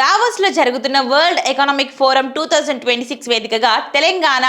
దావోస్లో జరుగుతున్న world economic forum two thousand twenty six వేదికగా తెలంగాణ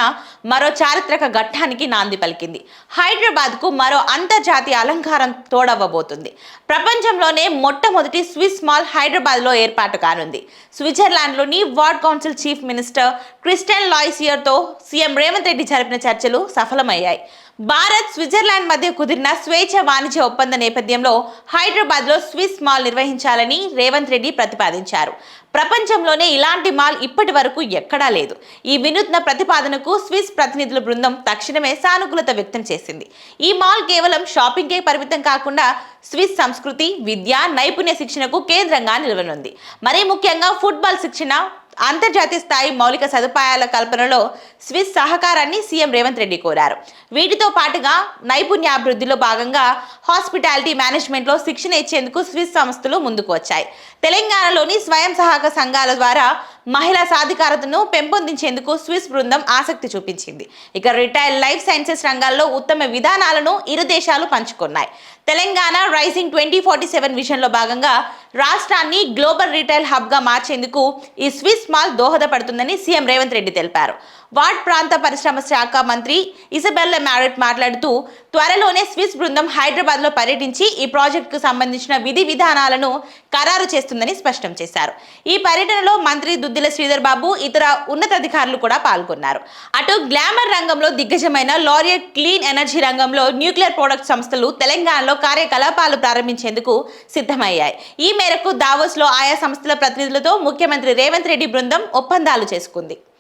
మరో చారిత్రక ఘట్టానికి నాంది పలికింది. హైదరాబాద్కు మరో అంతర్జాతీయ అలంకారం తోడవ్వబోతుంది. ప్రపంచంలోనే మొట్టమొదటి స్విస్ మాల్ హైదరాబాద్లో ఏర్పాటు కానుంది. స్విట్జర్లాండ్లోని Vaud council chief minister Christian లాయిసియర్తో CM Revanth Reddy జరిపిన చర్చలు సఫలమయ్యాయి. భారత్ స్విట్జర్లాండ్ మధ్య కుదిరిన స్వేచ్ఛ వాణిజ్య ఒప్పంద నేపథ్యంలో హైదరాబాద్లో స్విస్ మాల్ నిర్వహించాలని రేవంత్ రెడ్డి ప్రతిపాదించారు. ప్రపంచంలోనే ఇలాంటి మాల్ ఇప్పటి వరకు ఎక్కడా లేదు. ఈ వినూత్న ప్రతిపాదనకు స్విస్ ప్రతినిధుల బృందం తక్షణమే సానుకూలత వ్యక్తం చేసింది. ఈ మాల్ కేవలం షాపింగ్కే పరిమితం కాకుండా స్విస్ సంస్కృతి విద్య నైపుణ్య శిక్షణకు కేంద్రంగా నిలవనుంది. మరీ ముఖ్యంగా ఫుట్బాల్ శిక్షణ అంతర్జాతీయ స్థాయి మౌలిక సదుపాయాల కల్పనలో స్విస్ సహకారాన్ని సీఎం రేవంత్ రెడ్డి కోరారు. వీటితో పాటుగా నైపుణ్యాభివృద్ధిలో భాగంగా హాస్పిటాలిటీ మేనేజ్మెంట్లో శిక్షణ ఇచ్చేందుకు స్విస్ సంస్థలు ముందుకు వచ్చాయి. తెలంగాణలోని స్వయం సహాయక సంఘాల ద్వారా మహిళా సాధికారతను పెంపొందించేందుకు స్విస్ బృందం ఆసక్తి చూపించింది. ఇక రిటైల్ లైఫ్ సైన్సెస్ రంగాల్లో ఉత్తమ విధానాలను ఇరు దేశాలు పంచుకున్నాయి. Telangana rising twenty forty seven విజన్లో భాగంగా రాష్ట్రాన్ని గ్లోబల్ రిటైల్ హబ్గా మార్చేందుకు ఈ స్విస్ మాల్ దోహదపడుతుందని సీఎం రేవంత్ రెడ్డి తెలిపారు. వార్డ్ ప్రాంత పరిశ్రమ శాఖ మంత్రి ఇసబెల్ల మ్యారెట్ మాట్లాడుతూ త్వరలోనే స్విస్ బృందం హైదరాబాద్లో పర్యటించి ఈ ప్రాజెక్టుకు సంబంధించిన విధి విధానాలను ఖరారు చేస్తుందని స్పష్టం చేశారు. ఈ పర్యటనలో మంత్రి దుద్దిల శ్రీధర్ బాబు ఇతర ఉన్నతాధికారులు కూడా పాల్గొన్నారు. అటు గ్లామర్ రంగంలో దిగ్గజమైన లారియర్ క్లీన్ ఎనర్జీ రంగంలో న్యూక్లియర్ ప్రొడక్ట్ సంస్థలు తెలంగాణలో కార్యకలాపాలు ప్రారంభించేందుకు సిద్ధమయ్యాయి. ఈ మేరకు దావోస్లో ఆయా సంస్థల ప్రతినిధులతో ముఖ్యమంత్రి రేవంత్ రెడ్డి బృందం ఒప్పందాలు చేసుకుంది.